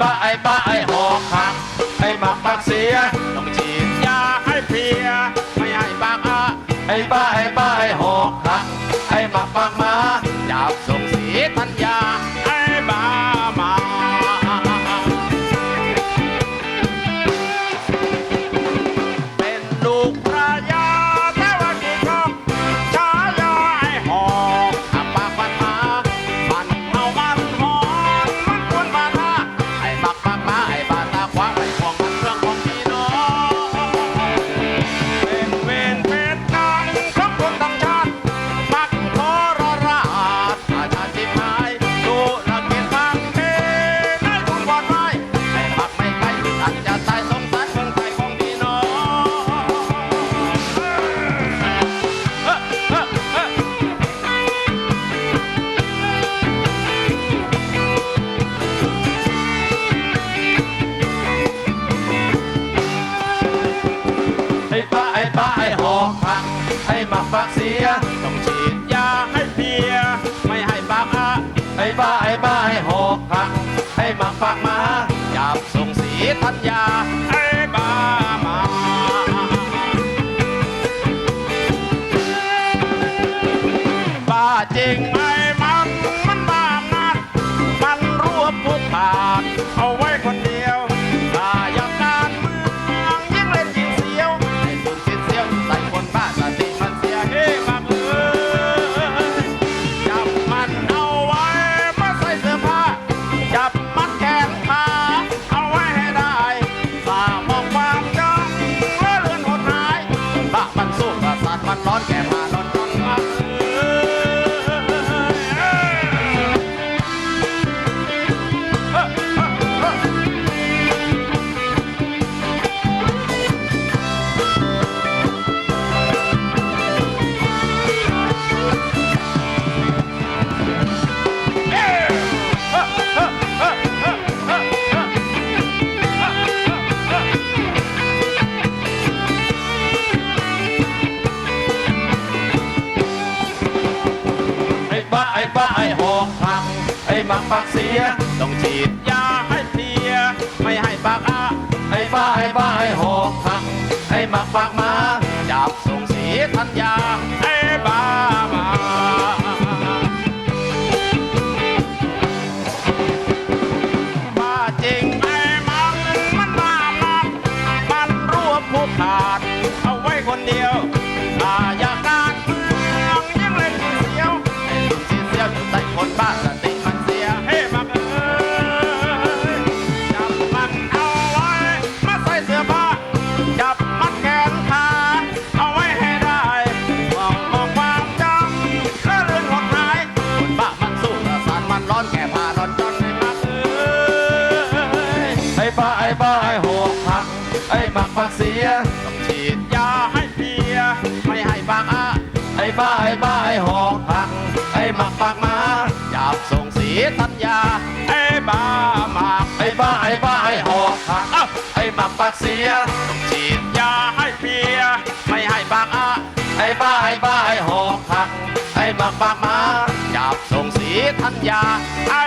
บ้าไอ้บ้าไอ้หอกหักไอ้หมักปากเสียต้องฉีดยาให้เพลียไม่ให้ปากอะไอ้บ้าไอ้บ้าไอ้หอกหักไอ้หมักปากมา ปากเสีย ต้องฉีดยาให้เพลีย ไม่ให้ปากอะไอ้บ้าไอ้บ้าไอ้หอกหักไอ้หมักปากมาจับส่งสีธัญญาไอ้บ้ามาบ้าจริงไอ้มันมันบ้าอำนมันรวบผู้ขาดเอา อ้บ้าไอ้บ้าไอ้หอกหักไอ้หมักปากเสีย ต้องฉีดยาให้เพลีย ไม่ให้ปากอะไอ้บ้าไอ้บ้าไอ้หอกหักไอ้หมักปากมาจับส่งสีธัญญาไอ้บ้ามาบ้าจริงไอ้มันมันบ้ามันมันรวบผู้ขาด อ้บ้าไอ้หอกหักไอ้หมักปากเสียต้องฉีดยาให้เพลียไม่ให้บางอะไอ้บ้าไอ้บ้าไอ้หอกหักไอ้หมักปากหมาจับส่งสีธัญญาไอ้บ้ามากไอ้บ้าไอ้บ้าไอ้หอกหักเอ้าไอ้หมักปากเสียต้องฉีดยาให้เพลียไม่ให้บางอะไอ้บ้าไอ้บ้าไอ้หอกหักไอ้หมักปากหมาจับส่งสีธัญญาไอ้